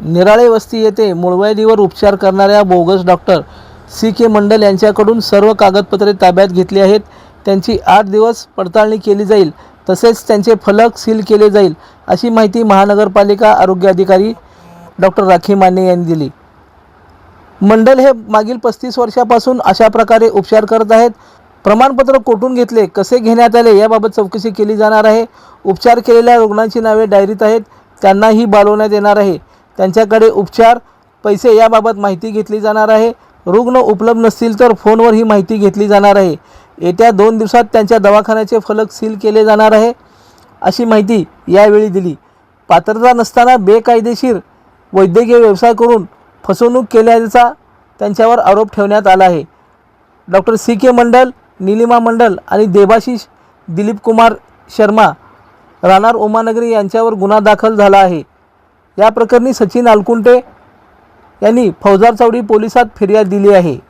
निराळे वस्ती येथे मुळवैदीवर उपचार करणाऱ्या bogus doctor C K Mandal यांच्याकडून सर्व कागदपत्रे ताब्यात घेतली आहेत. त्यांची आठ दिवस पडताळणी केली जाईल तसेच त्यांचे फलक सील केले जाईल अशी माहिती महानगरपालिका आरोग्य अधिकारी डॉक्टर राखी माने यांनी दिली. मंडल हे मागील पस्तीस वर्षापासून अशा प्रकारे उपचार करत आहेत. प्रमाणपत्र कोठून घेतले कसे घेण्यात आले याबाबत चौकशी केली जाणार आहे. उपचार केलेल्या रुग्णांची नावे डायरीत आहेत त्यांनाही बालवण्यात येणार आहे. त्यांच्याकडे उपचार पैसे याबाबत माहिती घेतली जाणार आहे. रुग्ण उपलब्ध नसतील तर फोनवर ही माहिती घेतली जाणार आहे. येत्या दोन दिवसात त्यांच्या दवाखान्याचे फलक सील केले जाणार आहे अशी माहिती यावेळी दिली. पात्रता नसताना बेकायदेशीर वैद्यकीय व्यवसाय करून फसवणूक केल्याचा त्यांच्यावर आरोप ठेवण्यात आला आहे. Doctor C. K. Mandal Nilima Mandal आणि देबाशिष दिलीप कुमार शर्मा राहणार उमानगरी यांच्यावर गुन्हा दाखल झाला आहे. या प्रकरणी सचिन आलकुंटे यांनी फौजार चौडी पोलिसात फिर्याद दिली आहे.